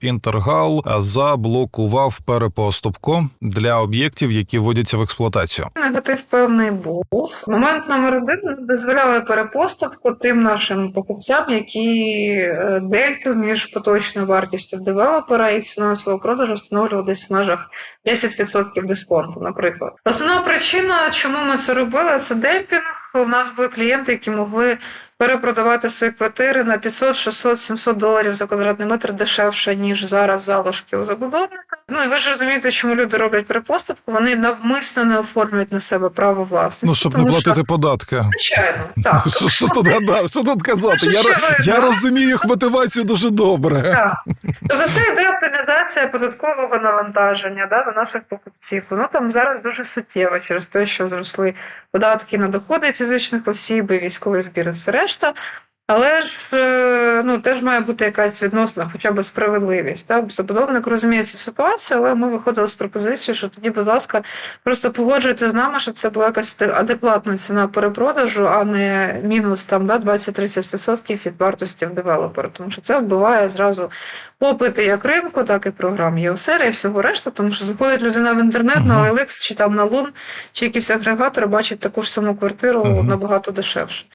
Інтергал заблокував перепоступку для об'єктів, які вводяться в експлуатацію. Негатив певний був. Момент номер один дозволяли перепоступку тим нашим покупцям, які е, дельту між поточною вартістю девелопера і ціною свого продажу встановлювали десь в межах 10% дисконту, наприклад. Основна причина, чому ми це робили, це демпінг. У нас були клієнти, які могли перепродавати свої квартири на 500, 600, 700 доларів за квадратний метр дешевше, ніж зараз залишки у забудовника. Ну і ви ж розумієте, чому люди роблять перепоступку. Вони навмисно не оформлюють на себе право власності. Ну щоб не платити що, податки. звичайно, так. Що, що тут гадати, що тут казати? Ну, Я, що ро- ви- я розумію їх мотивацію дуже добре. Так. Тобто це йде оптимізація податкового навантаження да, до наших покупців. Воно там зараз дуже суттєво через те, що зросли податки на доходи фізичних осіб, і військовий збір і все решта. Але ж е, ну, теж має бути якась відносна, хоча б справедливість. Так? Забудовник розуміє цю ситуацію, але ми виходили з пропозицією, що тоді, будь ласка, просто погоджуйте з нами, щоб це була якась адекватна ціна перепродажу, а не мінус там да, 20-30% від вартості в девелопера. Тому що це вбиває зразу попити як ринку, так і програм ЄОСЕР і всього решта, тому що заходить людина в інтернет на Мгм. OLX чи там на Лун, чи якийсь агрегатор, бачить таку ж саму квартиру Мгм. набагато дешевше.